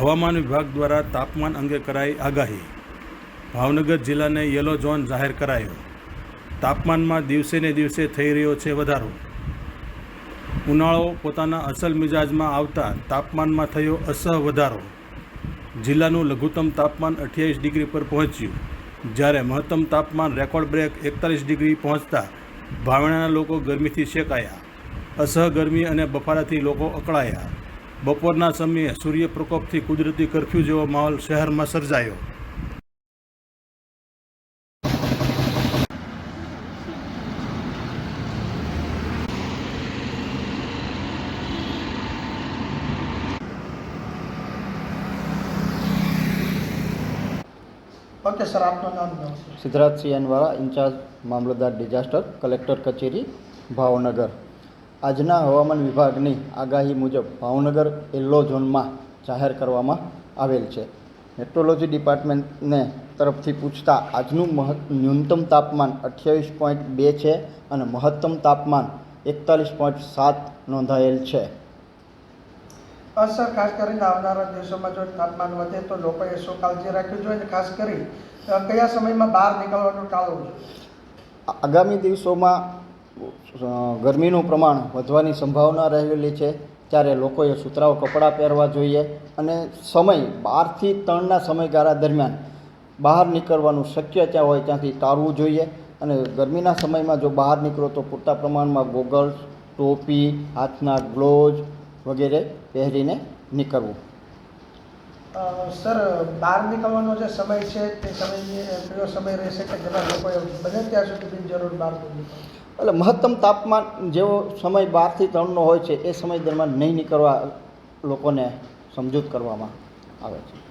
હવામાન વિભાગ દ્વારા તાપમાન અંગે કરાઈ આગાહી. ભાવનગર જિલ્લાને યલો ઝોન જાહેર કરાયો. તાપમાનમાં દિવસે ને દિવસે થઈ રહ્યો છે વધારો. ઉનાળો પોતાના અસલ મિજાજમાં આવતા તાપમાનમાં થયો અસહ વધારો. જિલ્લાનું લઘુત્તમ તાપમાન અઠ્યાવીસ ડિગ્રી પર પહોંચ્યું. જ્યારે મહત્તમ તાપમાન રેકોર્ડ બ્રેક એકતાલીસ ડિગ્રી પહોંચતા ભાવણાના લોકો ગરમીથી શેકાયા. અસહ ગરમી અને બફારાથી લોકો અકળાયા. બપોરના સમયે સૂર્ય પ્રકોપથી કુદરતી કરફ્યુ જેવો માહોલ શહેરમાં સર્જાયો. ઓકે સર આપનું નામ જણાવશો સિદ્ધરાજસિંહ ઇન્ચાર્જ મામલતદાર ડિઝાસ્ટર કલેક્ટર કચેરી ભાવનગર. આજના હવામાન વિભાગની આગાહી મુજબ ભાવનગર યલો ઝોનમાં જાહેર કરવામાં આવેલ છે. મેટ્રોલોજી ડિપાર્ટમેન્ટને તરફથી પૂછતા આજનું મહ ન્યૂનતમ તાપમાન અઠ્યાવીસ પોઈન્ટ બે છે અને મહત્તમ તાપમાન એકતાલીસ પોઈન્ટ સાત નોંધાયેલ છે. અસર ખાસ કરીને આવનારા દિવસોમાં જો તાપમાન વધે તો લોકોએ શું કાળજી રાખવી જોઈએ અને ખાસ કરી કયા સમયમાં બહાર નીકળવાનું ટાળવું જોઈએ? આગામી દિવસોમાં ગરમીનું પ્રમાણ વધવાની સંભાવના રહેલી છે, ત્યારે લોકોએ સુતરાઉ કપડાં પહેરવા જોઈએ અને સમય, બારથી ત્રણના સમયગાળા દરમિયાન બહાર નીકળવાનું શક્ય ત્યાં હોય ત્યાંથી ટાળવું જોઈએ અને ગરમીના સમયમાં જો બહાર નીકળો તો પૂરતા પ્રમાણમાં ગોગલ્સ, ટોપી, હાથના ગ્લોવ્ઝ વગેરે પહેરીને નીકળવું. સર, બહાર નીકળવાનો જે સમય છે, તે સમય એવો સમય રહેશે કે જેમાં લોકોએ બને ત્યાં સુધી બિનજરૂર બહાર એટલે મહત્તમ તાપમાન જેવો સમય બારથી ત્રણનો હોય છે, એ સમય દરમિયાન નહીં નીકળવા લોકોને સમજૂત કરવામાં આવે છે.